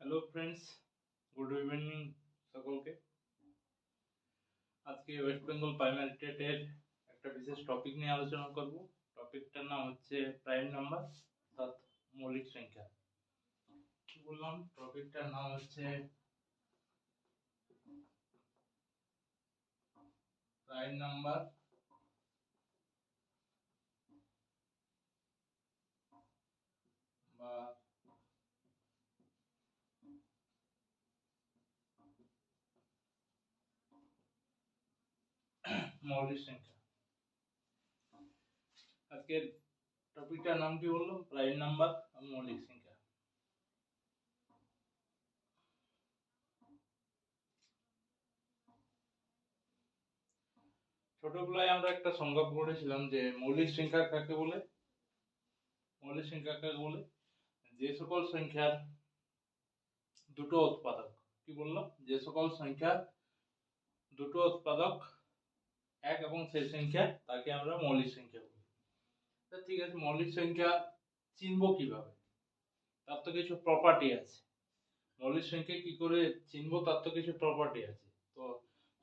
Hello friends good evening সকলকে। আজকে West Bengal primary টেটের একটা বিশেষ টপিক নিয়ে আলোচনা করব। টপিকটার নাম হচ্ছে প্রাইম নাম্বার অর্থাৎ মৌলিক সংখ্যা। কি বললাম? টপিকটার নাম হচ্ছে প্রাইম নাম্বার বা মৌলিক সংখ্যা। আজকের টপিকটার নাম কি বললাম প্রাইম নাম্বার মৌলিক সংখ্যা। ছোটবেলায় আমরা একটা সংজ্ঞা পড়েছিলাম যে মৌলিক সংখ্যা কাকে বলে? মৌলিক সংখ্যা কাকে বলে? যে সকল সংখ্যার দুটো উৎপাদক। কি বললাম যে সকল সংখ্যা দুটো উৎপাদক এক এবং সেই সংখ্যা, তাকে আমরা মৌলিক সংখ্যা বলি। তা ঠিক আছে, মৌলিক সংখ্যা চিনব কীভাবে? তার তো কিছু প্রপার্টি আছে। মৌলিক সংখ্যা কি করে চিনব, তার তো কিছু প্রপার্টি আছে। তো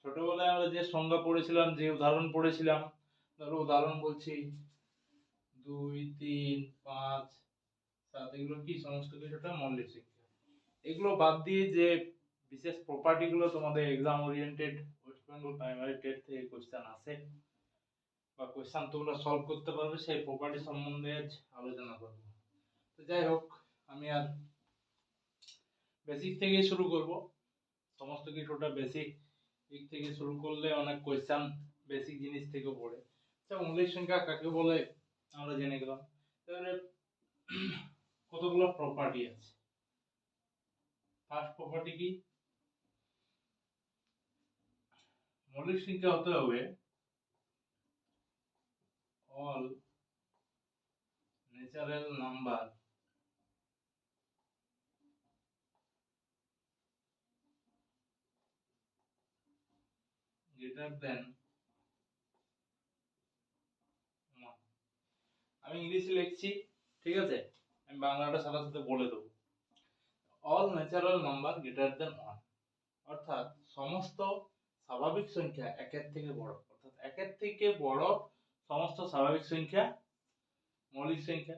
ছোটবেলায় আমরা যে সংজ্ঞা পড়েছিলাম, যে উদাহরণ পড়েছিলাম, ধরো উদাহরণ বলছি, দুই, তিন, পাঁচ, সাত, এগুলো কি? সমস্ত কিছুটা মৌলিক সংখ্যা। এগুলো বাদ দিয়ে যে বিশেষ প্রপার্টিগুলো তোমাদের exam oriented Bengal primary TET থেকে কোশ্চেন আসে বা কোশ্চেন তোমরা সলভ করতে পারবে, সেই প্রপার্টি সম্বন্ধে আলোচনা করব। তো যাই হোক, আমি আর বেসিক থেকে শুরু করব। সমস্ত কিছুটা বেসিক দিক থেকে শুরু করলে অনেক কোশ্চেন বেসিক জিনিস থেকে পড়ে। আচ্ছা মৌলিক সংখ্যা কাকে বলে? আমরা জেনে গেলাম। এবারে কতগুলো প্রপার্টি আছে? ফার্স্ট প্রপার্টি কি? মৌলিক সংখ্যা হতে হবে। All natural number greater than আমি ইংলিশে লিখছি, ঠিক আছে? আমি বাংলাটা সাথে সাথে বলে দেবো। All natural number greater than one অর্থাৎ সমস্ত স্বাভাবিক সংখ্যা একের থেকে বড়। অর্থাৎ একের থেকে বড় সমস্ত স্বাভাবিক সংখ্যা মৌলিক সংখ্যা।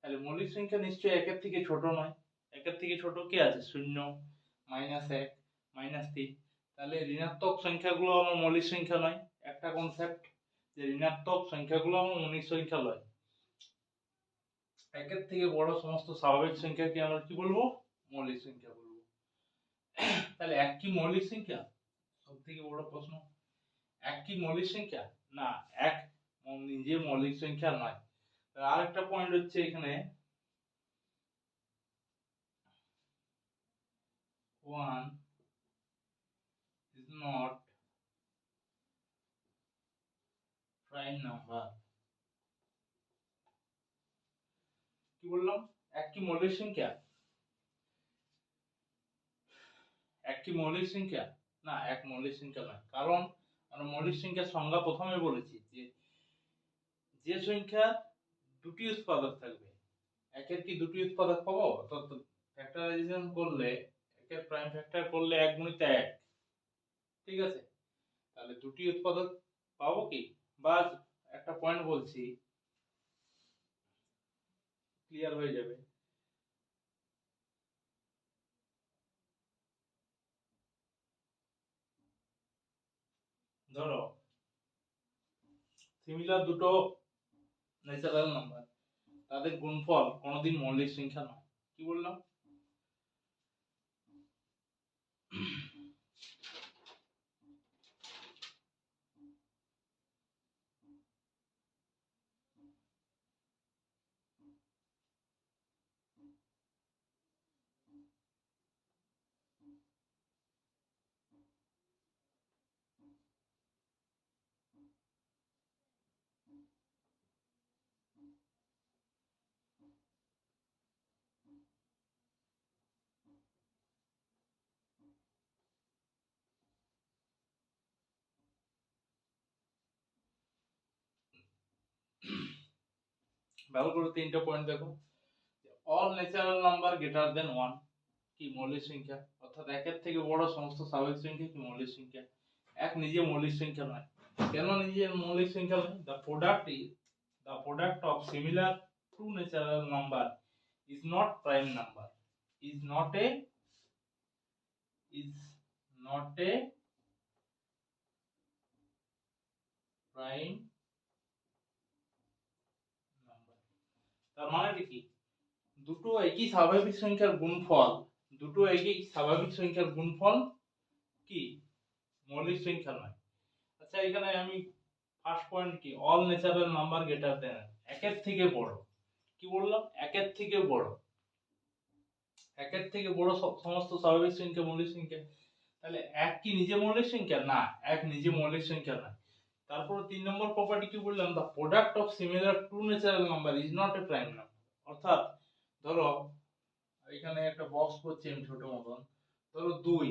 তাহলে মৌলিক সংখ্যা নিশ্চয়ই একের থেকে ছোট নয়। একের থেকে ছোট কি আছে? শূন্য মাইনাস এক মাইনাস তিন। তাহলে ঋণাত্মক সংখ্যাগুলো আমার মৌলিক সংখ্যা নয়। একটা কনসেপ্ট যে ঋণাত্মক সংখ্যাগুলো আমার মৌলিক সংখ্যা নয়। একের থেকে বড় সমস্ত স্বাভাবিক সংখ্যাকে আমরা কি বলব? মৌলিক সংখ্যা বলব। তাহলে এক কি মৌলিক সংখ্যা? সব থেকে বড় প্রশ্ন। এক কি মৌলিক সংখ্যা? না, এক নিজে মৌলিক সংখ্যা নয়। আর একটা পয়েন্ট হচ্ছে এখানে one is not prime number কি বললাম? এক কি মৌলিক সংখ্যা? এক কি মৌলিক সংখ্যা? না, এক মৌলিক সংখ্যা নয়। কারণ আমরা মৌলিক সংখ্যার সংজ্ঞা প্রথমে বলেছি যে যে সংখ্যা দুটি উৎপাদক থাকবে, একের কি দুটি উৎপাদক পাবো? অর্থাৎ ফ্যাক্টরাইজেশন করলে, একের প্রাইম ফ্যাক্টর করলে এক গুণিত এক। ঠিক আছে? তাহলে দুটি উৎপাদক পাবো কি? বা একটা পয়েন্ট বলছি ক্লিয়ার হয়ে যাবে। ধরো সিমিলার দুটো ন্যাচারাল নাম্বার তাদের গুণফল কোনোদিন মৌলিক সংখ্যা নয়। কি বললাম? ভালো করে তিনটা পয়েন্ট দেখো। All natural number greater than one কি মৌলিক সংখ্যা? অর্থাৎ একের থেকে বড় সমস্ত স্বাভাবিক সংখ্যা কি মৌলিক সংখ্যা? এক নিজে মৌলিক সংখ্যা নয়। কেন নিজে মৌলিক সংখ্যা নয়? The product is the product of similar to natural number is not prime number is not a is not a prime number তার মানে কি? দুটো একই স্বাভাবিক সংখ্যার গুণফল, দুটো একই স্বাভাবিক সংখ্যার গুণফল কি? মৌলিক সংখ্যা নয়। আচ্ছা এখানে আমি ফার্স্ট পয়েন্ট কি? All natural number greater than একের থেকে বড়। কি বললাম? একের থেকে বড়। একের থেকে বড় সব- সমস্ত স্বাভাবিক সংখ্যা মৌলিক সংখ্যা। তাহলে এক কি নিজে মৌলিক সংখ্যা? না, এক নিজে মৌলিক সংখ্যা নয়। তারপর তিন নম্বর প্রপার্টি কি বললাম? The product of similar to natural number is not a prime number অর্থাৎ ধরো, এখানে একটা বক্স করছি আমি ছোট মতন। ধরো দুই।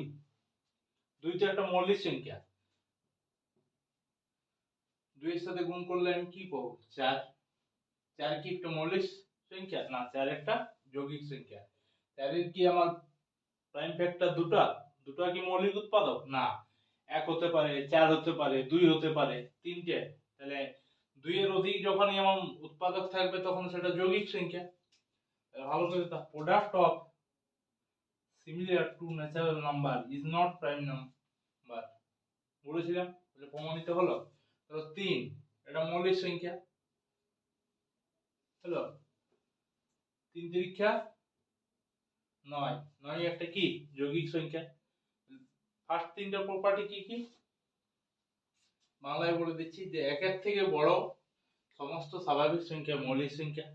দুই তো একটা মৌলিক সংখ্যা। দুইয়ের সাথে গুণ করলে আমি কি পাবো? চার। চার কি একটা মৌলিক সংখ্যা? না, চার একটা যৌগিক সংখ্যা। চারের কি আমার প্রাইম ফ্যাক্টর দুটা? দুটা কি মৌলিক উৎপাদক? না। এক হতে পারে, চার হতে পারে, দুই হতে পারে, তিনটে, তাহলে দুইয়ের অধিক যখনই এমন উৎপাদক থাকবে তখন সেটা যৌগিক সংখ্যা। ভালো করে তা product of similar to natural number is not prime number বলেছিলাম প্রমাণিত হলো। তো তিন, এটা মৌলিক সংখ্যা। হলো? তিন তিরিক্ষা, নয়। নয় একটা কি? যৌগিক সংখ্যা। ফার্স্ট তিনটা প্রপার্টি কি কি? বাংলায় বলে দিচ্ছি যে একের থেকে বড় সমস্ত স্বাভাবিক সংখ্যা মৌলিক সংখ্যা।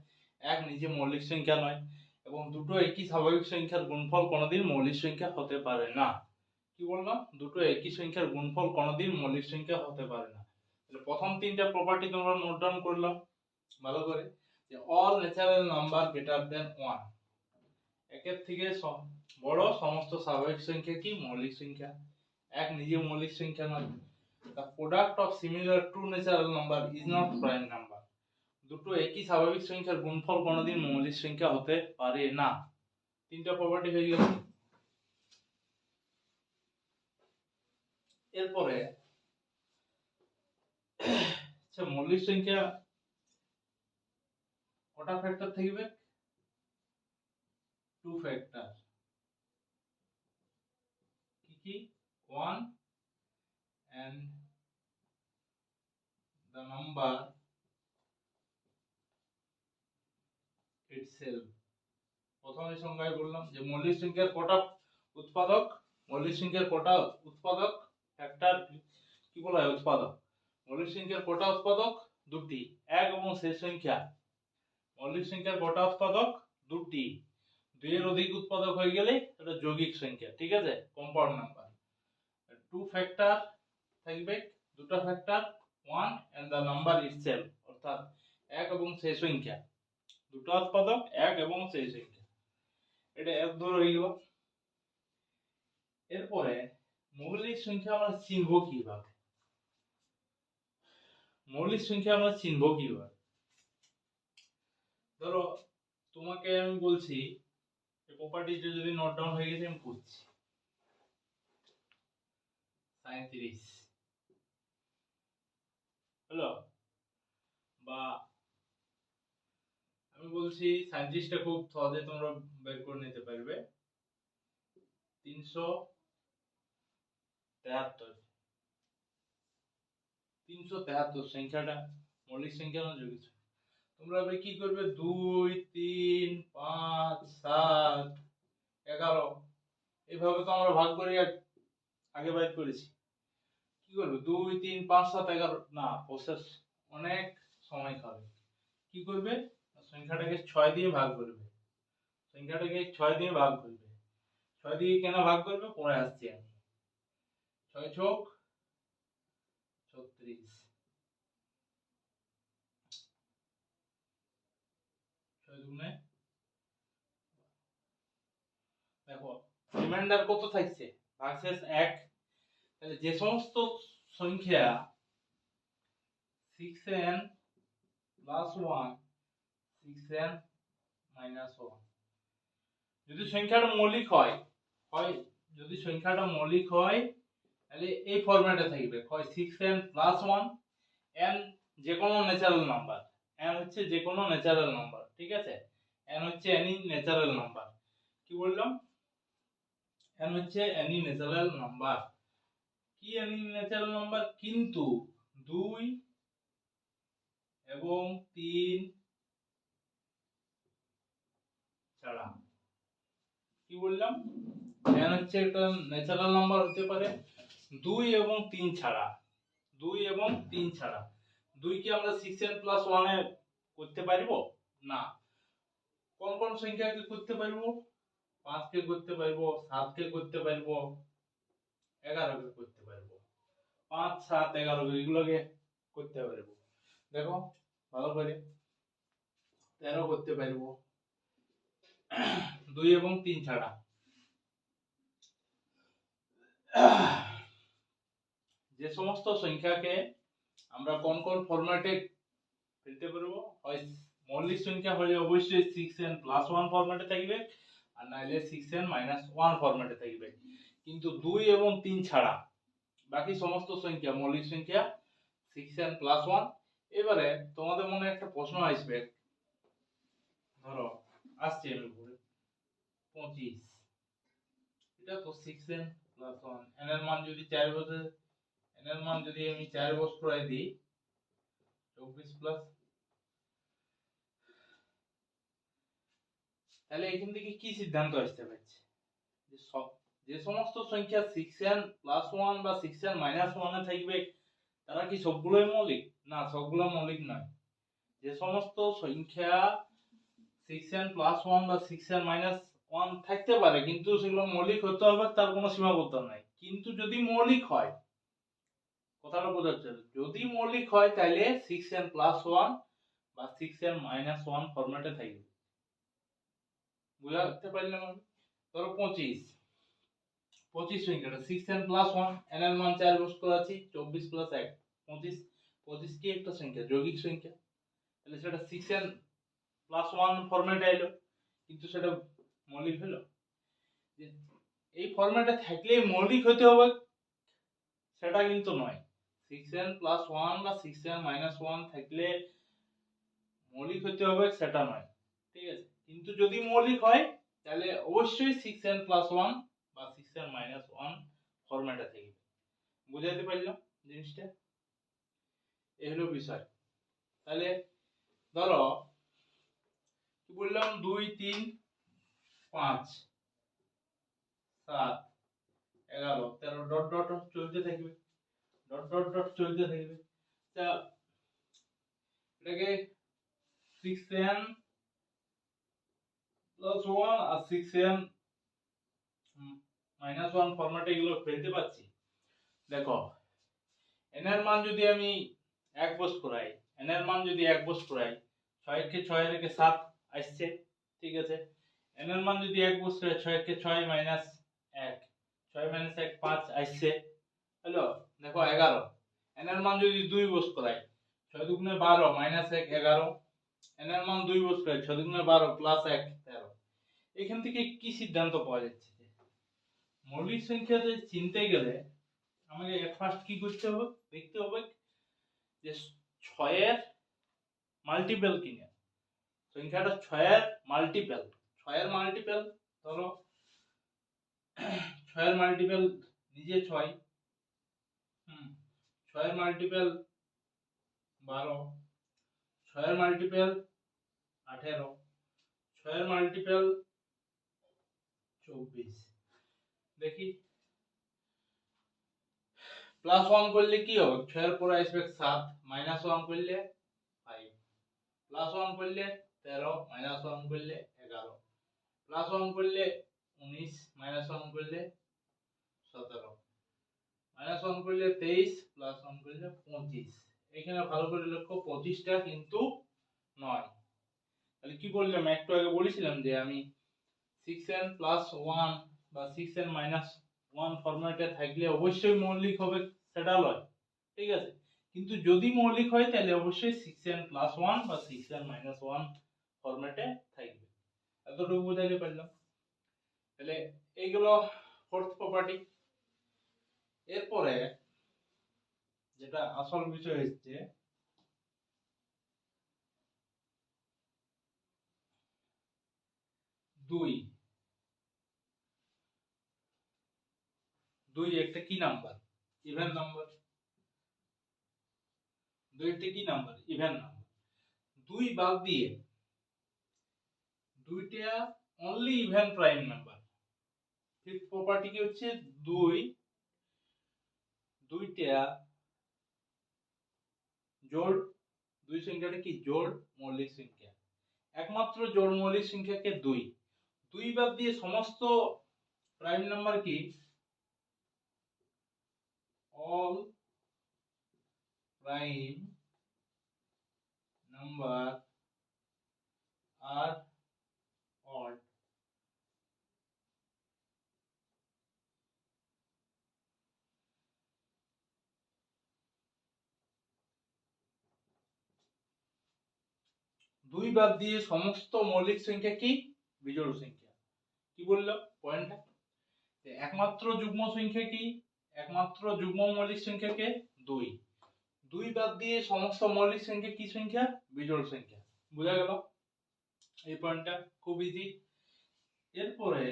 এক নিজে মৌলিক সংখ্যা নয় এবং দুটো একই স্বাভাবিক সংখ্যার গুণফল কোনোদিন মৌলিক সংখ্যা হতে পারে না। কি বললাম? দুটো একই সংখ্যার গুণফল কোনোদিন মৌলিক সংখ্যা হতে পারে না। তাহলে প্রথম তিনটা প্রপার্টি তোমরা নোট ডাউন করলাম ভালো করে যে all natural number greater than one একের থেকে বড় সমস্ত স্বাভাবিক সংখ্যা কি? মৌলিক সংখ্যা। এক নিজে মৌলিক সংখ্যা নয়। The product of similar to natural number is not prime number দুটো একই স্বাভাবিক সংখ্যার গুণফল কোনোদিন মৌলিক সংখ্যা হতে পারে না। তিনটা প্রপার্টি হয়ে গেল। এরপরে আচ্ছা মৌলিক সংখ্যা কটা ফ্যাক্টর থাকবে টু ফ্যাক্টর কি? One and the number itself. প্রথমে সংজ্ঞায় বললাম যে মৌলিক সংখ্যার কটা উৎপাদক? মৌলিক সংখ্যার কটা উৎপাদক? ফ্যাক্টর কি বলা হয়? উৎপাদক। মৌলিক সংখ্যার কটা উৎপাদক? দুটি। এক এবং শেষ সংখ্যা। মৌলিক সংখ্যার কটা উৎপাদক? দুটি। দুইয়ের অধিক উৎপাদক হয়ে গেলে এটা যৌগিক সংখ্যা, ঠিক আছে? কম্পাউন্ড নাম্বার টু ফ্যাক্টর থাকবে, দুটো factor one and the number itself অর্থাৎ এক এবং সেই সংখ্যা। দুটো উৎপাদক, এক এবং সেই সংখ্যা। এটা এক ধর হয়ে গেল। এরপরে মৌলিক সংখ্যা আমরা চিনব কীভাবে? মৌলিক সংখ্যা আমরা চিনব কীভাবে? ধরো, তোমাকে আমি বলছি প্রপার্টিটা যদি নোট ডাউন হয়ে গেছে, আমি করছি সাঁত্রিশ হলো? বা আমি বলছি সাঁত্রিশটা খুব সহজে তোমরা বের করে নিতে পারবে। তিনশো তেহাত্তর। তিনশো তেহাত্তর সংখ্যাটা, মৌলিক সংখ্যা না সংখ্যা। তোমরা এবার কি করবে? দুই, তিন, পাঁচ, সাত, এগারো। এইভাবে তো আমরা ভাগ করে আগে বাইর করেছি। কি করবে? দুই, তিন, পাঁচ, সাত, এগারো। না প্রসেস অনেক সময় খাবে। কি করবে? সংখ্যাটাকে ছয় দিয়ে ভাগ করবে। সংখ্যাটাকে ছয় দিয়ে ভাগ করবে। ছয় দিয়ে কেন ভাগ করবে? পরে আসছি আমি। ছয় চোখ, ছত্রিশ। রিমাইন্ডার কত থাকছে? ভাগশেষ এক। তাহলে যে সমস্ত সংখ্যা six N plus one six N minus one যদি সংখ্যাটা মৌলিক হয় হয়, যদি সংখ্যাটা মৌলিক হয়, তাহলে এই ফরম্যাটে থাকবে। হয় six N plus one N যে কোনো ন্যাচারাল নাম্বার এন হচ্ছে যে কোনো ন্যাচারাল নাম্বার ঠিক আছে? এন হচ্ছে এনি ন্যাচারাল নাম্বার কি বললাম? এন হচ্ছে এনি ন্যাচারাল নাম্বার কি এনি ন্যাচারাল নাম্বার কিন্তু দুই এবং তিন ছাড়া। কি বললাম? এন হচ্ছে একটা ন্যাচারাল নাম্বার হতে পারে। দুই এবং তিন ছাড়া। দুই এবং তিন ছাড়া। দুই কি আমরা সিক্স এন প্লাস ওয়ানে করতে পারব? না। কোন কোন সংখ্যাকে করতে পারব? পাঁচকে করতে পারব, সাতকে করতে পারব এগারো এগারোকে করতে পারব। পাঁচ, সাত, এগারো এগুলোকে করতে পারব। দেখো, ভালো করে। তেরো করতে পারব। দুই এবং তিন ছাড়া। যে সমস্ত সংখ্যাকে আমরা কোন কোন ফরম্যাটে ফেলতে পারব? হয় মৌলিক সংখ্যা হলে অবশ্যই সিক্স এন প্লাস ওয়ান ফরম্যাটে থাকবে, আর নাইলে সিক্স এন মাইনাস ওয়ান ফরম্যাটে থাকবে। কিন্তু দুই এবং তিন ছাড়া বাকি সমস্ত সংখ্যা, মৌলিক সংখ্যা সিক্স এন প্লাস ওয়ান এবারে তোমাদের মনে একটা প্রশ্ন আসবে, ধরো আসছে আমি বলি পঁচিশ। এটা তো six n plus one n এর মান যদি চার বছর এন এর মান যদি আমি চার বছর দিই, চব্বিশ প্লাস তাহলে এখান থেকে কি সিদ্ধান্ত আসতে পারছে? যে সব, যে সমস্ত সংখ্যা সিক্স এন প্লাস ওয়ান বা সিক্স এন মাইনাস ওয়ানে থাকবে, তারা কি সবগুলোই মৌলিক? না, সবগুলো মৌলিক নয়। যে সমস্ত সংখ্যা সিক্স এন প্লাস ওয়ান বা সিক্স এন মাইনাস ওয়ান থাকতে পারে, কিন্তু সেগুলো মৌলিক হতে হবে, তার কোনো সীমাবদ্ধতা নাই। কিন্তু যদি মৌলিক হয়, কথাটা বোঝাচ্ছে যদি মৌলিক হয়, তাহলে সিক্স এন প্লাস ওয়ান বা সিক্স এন মাইনাস ওয়ান ফরম্যাটে থাকবে। বুঝাতে পারলাম আমি ধরো পঁচিশ। পঁচিশ সংখ্যাটা six n plus one n এর মান চার বস করে আছি চব্বিশ প্লাস এক, পঁচিশ। পঁচিশ কি একটা সংখ্যা? যৌগিক সংখ্যা। তাহলে সেটা সিক্স এন প্লাস ওয়ান ফরম্যাটে এলো, কিন্তু সেটা মৌলিক হলো? এই ফরম্যাটে থাকলেই মৌলিক হতে হবে, সেটা কিন্তু নয়। সিক্স এন প্লাস ওয়ান বা সিক্স এন মাইনাস ওয়ান থাকলে মৌলিক হতে হবে, সেটা নয়। ঠিক আছে? কিন্তু যদি মৌলিক হয়, তাহলে অবশ্যই সিক্স এন প্লাস ওয়ান বা সিক্স এন মাইনাস ওয়ান ফরম্যাটে থাকবে। বুঝাতে পারলাম জিনিসটা? এই হলো বিষয়। তাহলে ধরো, কি বললাম? দুই, তিন, পাঁচ, সাত, এগারো, তেরো, ডট ডট ডট চলতে থাকবে। ডট ডট ডট চলতে থাকবে। তা এটাকে সিক্স এন প্লাস ওয়ান আর সিক্স এন মাইনাস ওয়ান ফরম্যাটে এগুলো ফেলতে পারছি। দেখো এন এর মান যদি আমি এক বস করাই এন এর মান যদি এক বস করাই ছয়কে ছয় রেখে সাত আসছে, ঠিক আছে? এন এর মান যদি এক বস করে ছয়কে ছয় মাইনাস এক, ছয় মাইনাস এক পাঁচ আসছে। হ্যালো? দেখো, এগারো। এন এর মান যদি দুই বস করাই, ছয় দুগুণে বারো মাইনাস এক এগারো। এন এর মান দুই বস করাই, ছয় দুগুণে বারো প্লাস এক। এখান থেকে কি সিদ্ধান্ত পাওয়া যাচ্ছে? মৌলিক সংখ্যাতে চিনতে গেলে আমাকে ফার্স্ট কি করতে হবে? দেখতে হবে যে ছয়ের মাল্টিপল কিনা। সংখ্যাটা ছয়ের মাল্টিপল ছয়ের মাল্টিপল ধরো, ছয়ের মাল্টিপল নিজে ছয়। হুম, ছয়ের মাল্টিপল বারো। ছয়ের মাল্টিপল আঠেরো। ছয়ের মাল্টিপল চব্বিশ। দেখি। প্লাস ওয়ান করলে কি হবে? ছয়ের পরে আসবে সাত মাইনাস ওয়ান করলে ফাইভ প্লাস ওয়ান করলে তেরো মাইনাস ওয়ান করলে এগারো। প্লাস ওয়ান করলে উনিশ মাইনাস ওয়ান করলে সতেরো। মাইনাস ওয়ান করলে তেইশ প্লাস ওয়ান করলে পঁচিশ। এখানে ভালো করে লক্ষ্য, পঁচিশটা কিন্তু নয়। তাহলে কি বললাম? একটু আগে বলেছিলাম যে আমি সিক্স এন প্লাস ওয়ান বা সিক্স এন মাইনাস ওয়ান ফরম্যাটে থাকলে অবশ্যই মৌলিক হবে, সেটা লয়। ঠিক আছে? কিন্তু যদি মৌলিক হয়, তাহলে অবশ্যই সিক্স এন প্লাস ওয়ান বা সিক্স এন মাইনাস ওয়ান ফরম্যাটে থাকবে। এতটুকু বোঝাতে পারলাম। তাহলে এইগুলো ফোর্থ প্রপার্টি এরপরে যেটা আসল বিষয় হচ্ছে দুই। দুই একটা কি নাম্বার? Even number. দুই একটা কি নাম্বার? Even number. দুই বাদ দিয়ে দুইটা only even prime number fifth property কি হচ্ছে? দুই। দুইটা জোড়। দুই সংখ্যাটা কি? জোড় মৌলিক সংখ্যা। একমাত্র জোড় মৌলিক সংখ্যাকে দুই। দুই বাদ দিয়ে সমস্ত প্রাইম নাম্বার কি? অল প্রাইম নাম্বার আর odd. দুই বাদ দিয়ে সমস্ত মৌলিক সংখ্যা কি? বিজোড় সংখ্যা। কি বলল? পয়েন্টটা একমাত্র যুগ্ম সংখ্যা কি? একমাত্র যুগ্ম মৌলিক সংখ্যা কে? দুই। দুই বাদ দিয়ে সমস্ত মৌলিক সংখ্যা কি সংখ্যা? বিজোড় সংখ্যা। বোঝা গেল? এই পয়েন্টটা খুব ইজি এরপরে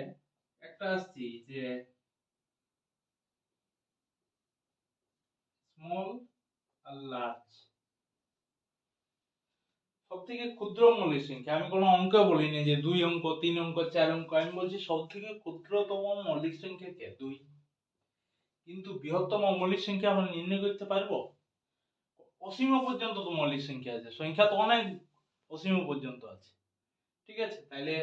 একটা আসছি যে স্মল আর লার্জ সব থেকে ক্ষুদ্র মৌলিক সংখ্যা। আমি কোনো অঙ্ক বলিনি যে দুই অঙ্ক, তিন অঙ্ক, চার অঙ্ক। আমি বলছি সব থেকে ক্ষুদ্রতম মৌলিক সংখ্যা কে? দুই। কিন্তু বৃহত্তম মৌলিক সংখ্যা আমরা নির্ণয় করতে পারব? অসীম পর্যন্ত তো মৌলিক সংখ্যা আছে। সংখ্যা তো অনেক অসীম পর্যন্ত আছে। ঠিক আছে? তাহলে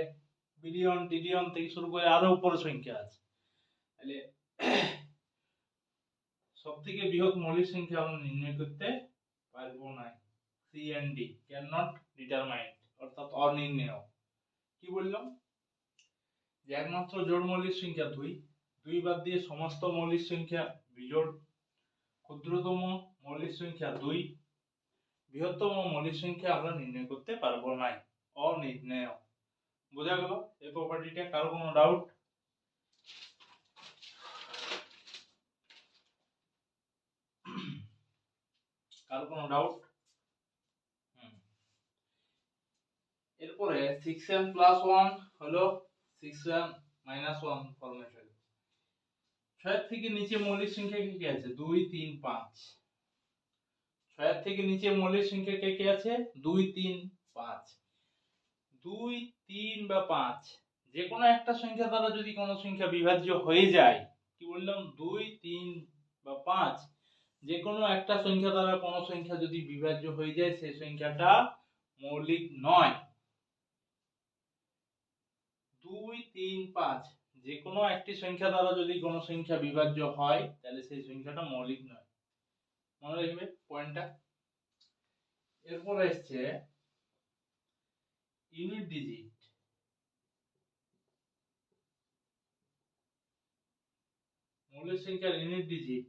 বিলিয়ন টিলিয়ন থেকে শুরু করে আরও উপরে সংখ্যা আছে। তাহলে সব থেকে বৃহৎ মৌলিক সংখ্যা আমরা নির্ণয় করতে পারব না C and D can not determine অর্থাৎ অনির্ণেয়। কি বললাম? যে একমাত্র জোড় মৌলিক সংখ্যা দুই দুই বাদ দিয়ে সমস্ত মৌলিক সংখ্যা বিজোড়, ক্ষুদ্রতম মৌলিক সংখ্যা দুই, বৃহত্তম মৌলিক সংখ্যা আমরা নির্ণয় করতে পারব না অনির্ণেয়। বোঝা গেল? এই প্রপার্টিটা কারও কোনো ডাউট কারও কোনো ডাউট এরপরে সিক্স এম প্লাস ওয়ান হলো six m minus one formation ছয়ের থেকে নিচে মৌলিক সংখ্যা কে কে আছে? দুই, তিন, পাঁচ। ছয়ের থেকে নিচে মৌলিক সংখ্যা কে কে আছে? দুই, তিন, পাঁচ। দুই, তিন বা পাঁচ যে কোনো একটা সংখ্যা দ্বারা যদি কোনো সংখ্যা বিভাজ্য হয়ে যায়, কি বললাম? দুই, তিন বা পাঁচ যে কোনো একটা সংখ্যা দ্বারা কোনো সংখ্যা যদি বিভাজ্য হয়ে যায়, সেই সংখ্যাটা মৌলিক নয় দুই তিন, পাঁচ যে কোনো একটি সংখ্যা দ্বারা যদি কোনো সংখ্যা বিভাজ্য হয়, তাহলে সেই সংখ্যাটা মৌলিক নয়। মনে রাখবে পয়েন্টটা? এরপর এসছে ইউনিট ডিজিট। মৌলিক সংখ্যার ইউনিট ডিজিট।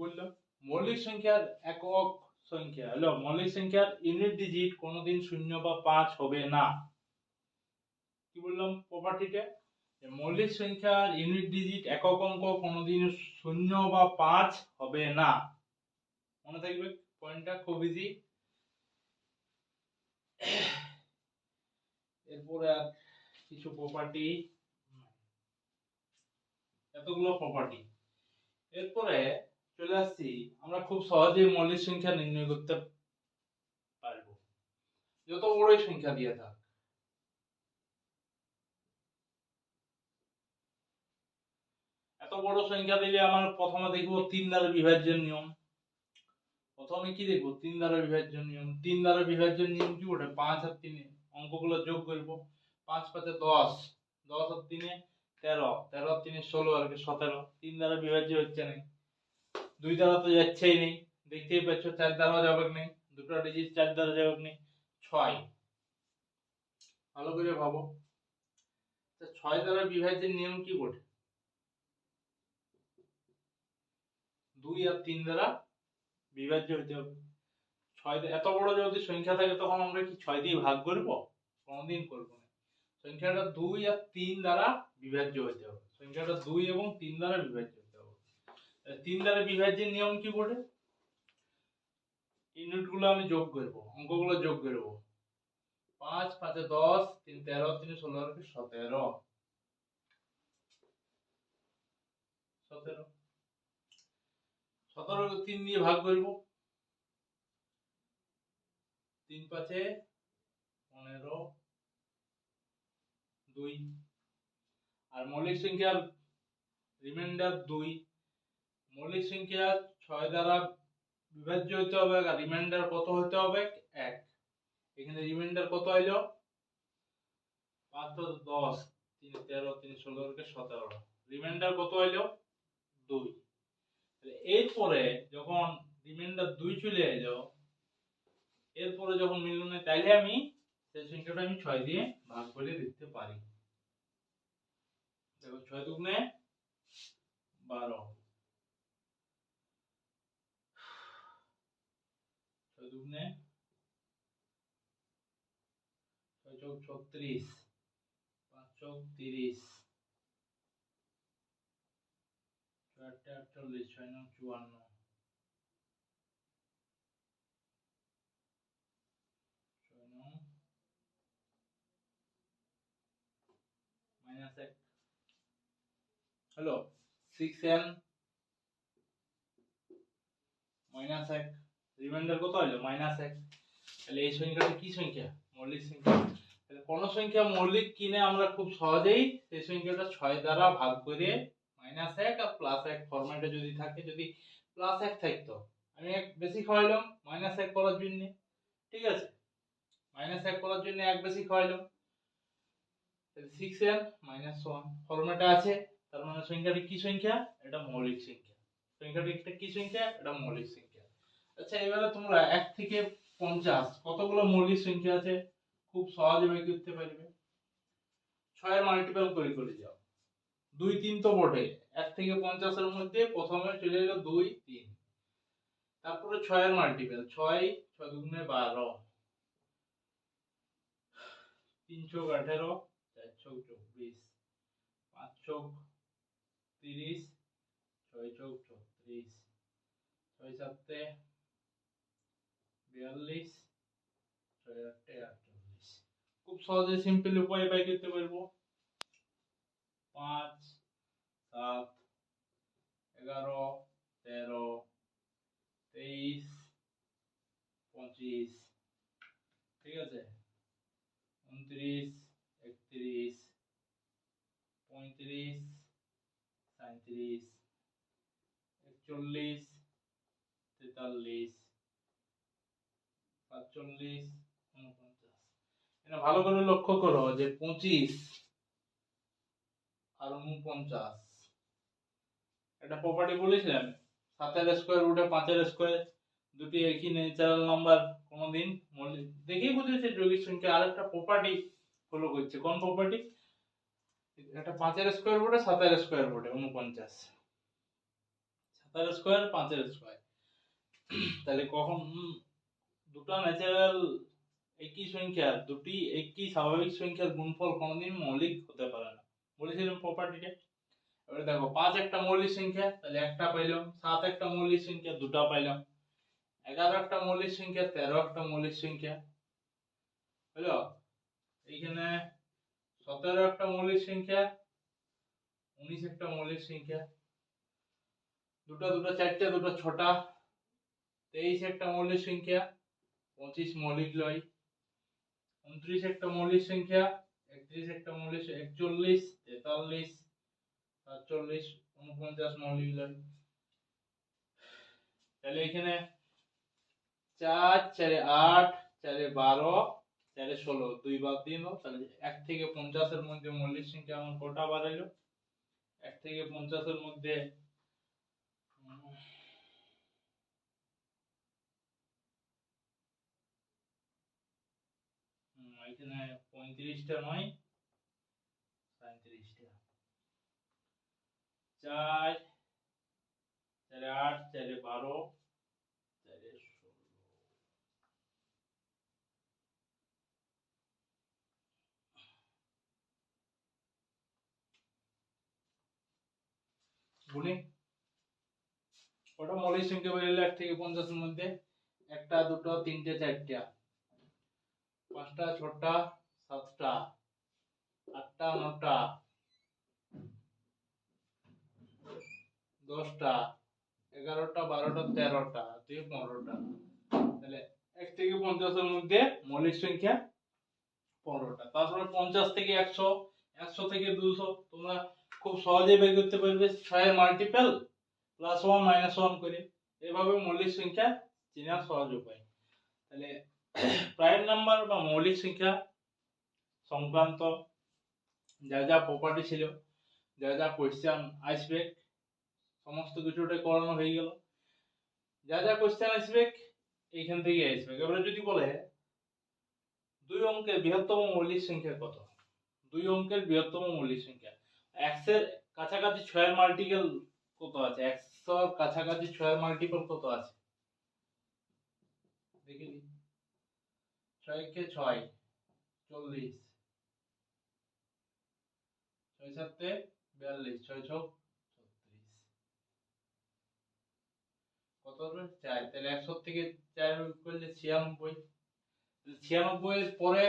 বলল, মৌলিক সংখ্যার একক সংখ্যা। হলো মৌলিক সংখ্যার ইউনিট ডিজিট কোনোদিন শূন্য বা পাঁচ হবে না। কি বললাম প্রপার্টিটা মৌলিক সংখ্যার ইউনিট ডিজিট একক অঙ্ক কোনোদিন শূন্য বা পাঁচ হবে না। মনে থাকবে পয়েন্টটা খুব ইজি এরপরে আর কিছু প্রপার্টি এতগুলো প্রপার্টি এরপরে চলে আসছি। আমরা খুব সহজেই মৌলিক সংখ্যা নির্ণয় করতে পারব। যত বড়ই সংখ্যা দিয়ে থাক। এত বড় সংখ্যা দিলে আমার প্রথমে দেখব তিন দ্বারা বিভাজ্যের নিয়ম। প্রথমে কি দেখব? তিন দ্বারা বিভাজ্য নিয়ম। তিন দ্বারা বিভাজ্য নিয়ম কি? ওটা পাঁচ আর তিনে অঙ্কগুলো যোগ করব। পাঁচ পাঁচে দশ। দশ আর তিনে তেরো। তেরো আর তিনে ষোলো, আর কি সতেরো। তিন দ্বারা বিভাজ্য হচ্ছে না। দুই দ্বারা তো যাচ্ছেই নেই। দেখতেই পাচ্ছ, চার দ্বারা যাবে নেই, দুটো ডিজিট চার দ্বারা যাবে নেই, ছয়। ভালো করে ভাবো। ছয় দ্বারা বিভাজ্যের নিয়ম কি বটে? দুই আর তিন দ্বারা বিভাজ্য হইতে হবে। ছয় এত বড় যদি সংখ্যা থাকে, তখন আমরা কি ছয় দিয়ে ভাগ করব? কোনোদিন করব না। সংখ্যাটা দুই আর তিন দ্বারা বিভাজ্য হইতে হবে। সংখ্যাটা দুই এবং তিন দ্বারা বিভাজ্য। তিন দ্বারা বিভাজ্যের নিয়ম কি বলে ইউনিটগুলো আমি যোগ করব অঙ্কগুলো যোগ করব পাঁচ, পাঁচে দশ, তিন, তেরো, তিন, ষোলো, আর সতেরো। সতেরো। সতেরো তিন দিয়ে ভাগ করব তিন পাঁচে পনেরো, দুই। আর মৌলিক সংখ্যার রিমাইন্ডার দুই। মৌলিক সংখ্যা ছয় দ্বারা বিভাজ্য হতে হবে, আর রিমাইন্ডার কত হতে হবে? এক। এখানে রিমাইন্ডার কত আইলো পাঁচ দশ তিন তেরো, তিন ষোলো সতেরো। রিমাইন্ডার কত আইলো দুই। এরপরে যখন রিমাইন্ডার দুই চলে এলো, এরপরে যখন মিলল না তাইলে আমি সেই সংখ্যাটা আমি ছয় দিয়ে ভাগ করে দিতে পারি। দেখো, ছয় দুগুণে বারো। ছয় ছয় চৌক ছত্রিশ, পাঁচ চৌক তিরিশ। ছয় আটটা আটচল্লিশ, ছয় নং চুয়ান্ন। ছয় নং মাইনাস এক। হ্যালো সিক্স এন মাইনাস এক। রিমাইন্ডার কত হলো মাইনাস এক। তাহলে এই সংখ্যাটা কি সংখ্যা? মৌলিক সংখ্যা। তাহলে কোন সংখ্যা মৌলিক কিনে আমরা খুব সহজেই সেই সংখ্যাটা ছয় দ্বারা ভাগ করে মাইনাস এক আর প্লাস এক ফরম্যাটে যদি থাকে, যদি প্লাস এক থাকতো, আমি এক বেশি খাওয়াইলাম, মাইনাস এক করার জন্য। ঠিক আছে? মাইনাস এক করার জন্য এক বেশি খাওয়াইলাম। তাহলে সিক্স এন মাইনাস ওয়ান ফরম্যাটে আছে। তার মানে সংখ্যাটি কি সংখ্যা? এটা মৌলিক সংখ্যা। সংখ্যাটি একটা কি সংখ্যা? এটা মৌলিক সংখ্যা। আচ্ছা এবারে তোমরা এক থেকে পঞ্চাশ, কতগুলো মৌলিক সংখ্যা আছে? খুব সহজে বের করতে পারবে। ছয়ের মাল্টিপল করে করে যাও। দুই তিন তো বটে। এক থেকে পঞ্চাশের মধ্যে প্রথমে চলে এলো দুই, তিন। তারপরে ছয়ের মাল্টিপল ছয় ছয় দুগুণে বারো। তিন চোখ আঠেরো, চার চোখ চব্বিশ, পাঁচ চোখ তিরিশ, ছয় চোখ চৌত্রিশ ছয় সাতে বিয়াল্লিশ, ছয় আটে আটচল্লিশ খুব সহজে সিম্পল উপায়ে বাই করতে পারব। পাঁচ, সাত, এগারো, তেরো, তেইশ, পঁচিশ। ঠিক আছে? উনত্রিশ, একত্রিশ, পঁয়ত্রিশ সাঁত্রিশ একচল্লিশ, তেতাল্লিশ। সাতচল্লিশ উনপঞ্চাশ। এটা ভালো করে লক্ষ্য করো যে পঁচিশ আর উনপঞ্চাশ। একটা প্রপার্টি বলেছিলাম, সাতের স্কোয়ার রুটে পাঁচের স্কোয়ার দুটি একই ন্যাচারাল নাম্বার কোনোদিন দেখেই বুঝেছে যৌগিক সংখ্যা, আরেকটা প্রপার্টি ফলো করছে। কোন প্রপার্টি একটা পাঁচের স্কোয়ার বোর্ডে সাতের স্কোয়ার বোর্ডে উনপঞ্চাশ। সাতের স্কোয়ার পাঁচের স্কোয়ার তাহলে কখন? দুটো ন্যাচারাল একই সংখ্যা দুটি একই স্বাভাবিক সংখ্যার গুণফল কোনোদিন মৌলিক হতে পারে না। বলেছিলাম প্রপার্টিটা এবারে দেখো, পাঁচ একটা মৌলিক সংখ্যা, তাহলে একটা পাইলাম, সাত একটা মৌলিক সংখ্যা, দুটা পাইলাম। এগারো একটা মৌলিক সংখ্যা, তেরো একটা মৌলিক সংখ্যা। হলো? এইখানে সতেরো একটা মৌলিক সংখ্যা, উনিশ একটা মৌলিক সংখ্যা। দুটো দুটো, চারটে দুটো, ছটা, তেইশ একটা মৌলিক সংখ্যা। পঁচিশ মৌলিক লয়। উনত্রিশ একটা মৌলিক সংখ্যা, একত্রিশ একটা মৌলিক একচল্লিশ, তেতাল্লিশ, সাতচল্লিশ, উনপঞ্চাশ মৌলিক লয়। তাহলে এখানে চার, চারে আট, চারে বারো, চারে ষোলো, দুই বাদ দিয়ে তাহলে এক থেকে পঞ্চাশের মধ্যে মৌলিক সংখ্যা আমার কটা বাড়াইলো? এক থেকে পঞ্চাশের মধ্যে এখানে পঁয়ত্রিশটা নয় সাঁত্রিশটা চার, চারে আট, চারে বারো, চারে ষোলো। গুণে ওটা মলের সংখ্যা বেরিয়ে এক থেকে পঞ্চাশের মধ্যে? একটা, দুটো, তিনটে, চারটা। পাঁচটা, ছটা, সাতটা, আটটা, নটা, দশটা, এগারোটা, বারোটা, তেরোটা দুই পনেরোটা। তাহলে এক থেকে পঞ্চাশের মধ্যে মৌলিক সংখ্যা পনেরোটা। তারপরে পঞ্চাশ থেকে একশো একশো থেকে দুশো, তোমরা খুব সহজে বের করতে পারবে ছয়ের multiple plus one minus one করে। এভাবে মৌলিক সংখ্যা চেনার সহজ উপায়। তাহলে প্রাইম নাম্বার বা মৌলিক সংখ্যা সংক্রান্ত যা যা প্রপার্টি ছিল, যা যা কোয়েশ্চেন আসবে সমস্ত কিছুটা করানো হয়ে গেল। যা যা কোয়েশ্চেন আসবে এইখান থেকে আসবে এবারে যদি বলে, দুই অঙ্কের বৃহত্তম মৌলিক সংখ্যা কত? দুই অঙ্কের বৃহত্তম মৌলিক সংখ্যা। এক্সের কাছাকাছি ছয়ের মাল্টিপল কত আছে? একশোর কাছাকাছি ছয়ের মাল্টিপল কত আছে? দেখি। ছয়কে ছয়, চল্লিশ। ছয় সাতে বিয়াল্লিশ, ছয় ছক ছত্রিশ। কত চার। তাহলে একশো থেকে চার করলে ছিয়ানব্বই। ছিয়ানব্বই পরে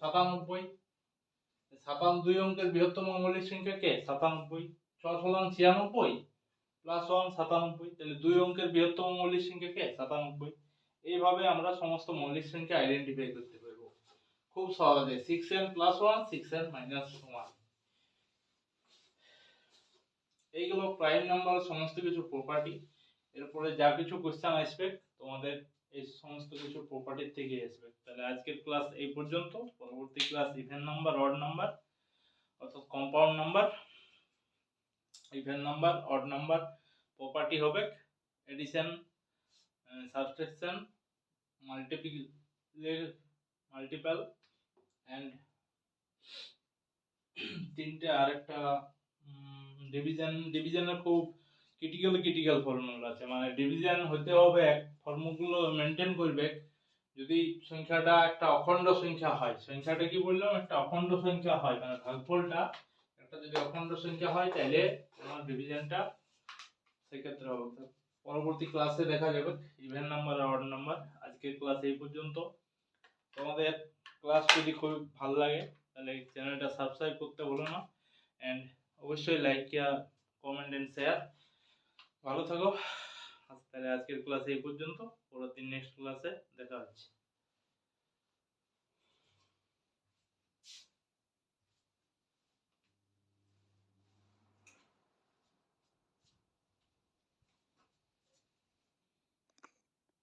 সাতানব্বই। সাতান দুই অঙ্কের বৃহত্তম মৌলিক সংখ্যা কে? সাতানব্বই। ছ সমান ছিয়ানব্বই, প্লাস ওয়ান সাতানব্বই। তাহলে দুই অঙ্কের বৃহত্তম মৌলিক সংখ্যা কে? সাতানব্বই। এইভাবে আমরা সমস্ত মৌলিক সংখ্যা আইডেন্টিফাই করতে পারব। খুব সহজে six n plus one six n minus one এইগুলো প্রাইম নাম্বার সমস্ত কিছু প্রপার্টি এরপরে যা কিছু কোশ্চেন আসবে, তোমাদের এই সমস্ত কিছু প্রপার্টির থেকে আসবে। তাহলে আজকের ক্লাস এই পর্যন্ত। পরবর্তী class even number odd number অর্থাৎ compound number even number odd number property হবে addition subtraction multiple multiple and তিনটে আরেকটা ডিভিশন ডিভিশনের খুব ক্রিটিক্যাল ক্রিটিক্যাল ফর্মুলা আছে। মানে ডিভিশন হতে হবে এক ফর্মুলাগুলো মেনটেন করবে। যদি সংখ্যাটা একটা অখণ্ড সংখ্যা হয়, সংখ্যাটা কি বললাম? একটা অখণ্ড সংখ্যা হয় মানে ভাগফলটা একটা যদি অখণ্ড সংখ্যা হয় তাহলে তোমার ডিভিশনটা সেক্ষেত্রে হবে। পরবর্তী ক্লাসে দেখা যাবে ইভেন নাম্বার আর অড নাম্বার আজকের ক্লাস এই পর্যন্ত। তোমাদের ক্লাস যদি খুব ভালো লাগে, তাহলে চ্যানেলটা সাবস্ক্রাইব করতে ভুলো না। অ্যান্ড অবশ্যই লাইক কমেন্ট অ্যান্ড শেয়ার ভালো থাকো। তাহলে আজকের ক্লাস এই পর্যন্ত। পরের দিন নেক্সট ক্লাসে দেখা হচ্ছে।